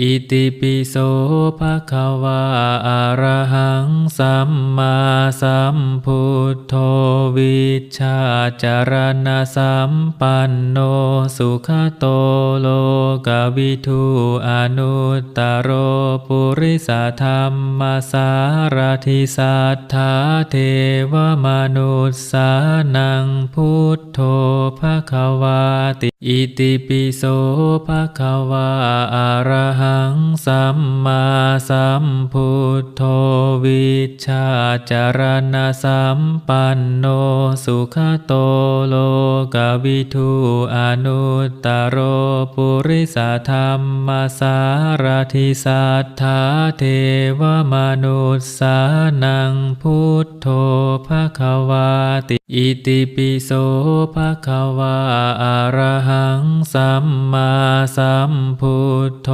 อิติปิโสภะคะวาอะระหังสัมมาสัมพุทโธวิชาจารณสัมปันโนสุขโตโลกวิทูอนุตตโรปุริสธรรมสารทิสัทธาเทวมนุสสานังพุทโธภะคะวาติ อิติปิโสภะคะวาอะระหัง สัมมาสัมพุทโธวิชาจารณสัมปันโนสุขโตโลกวิทูอนุตตโรปุริสธรรมสารทิสัทธาเทวมนุสสานังพุทโธภะคะวาติอิติปิโสภะคะวาอะระหังสัมมาสัมพุทโธ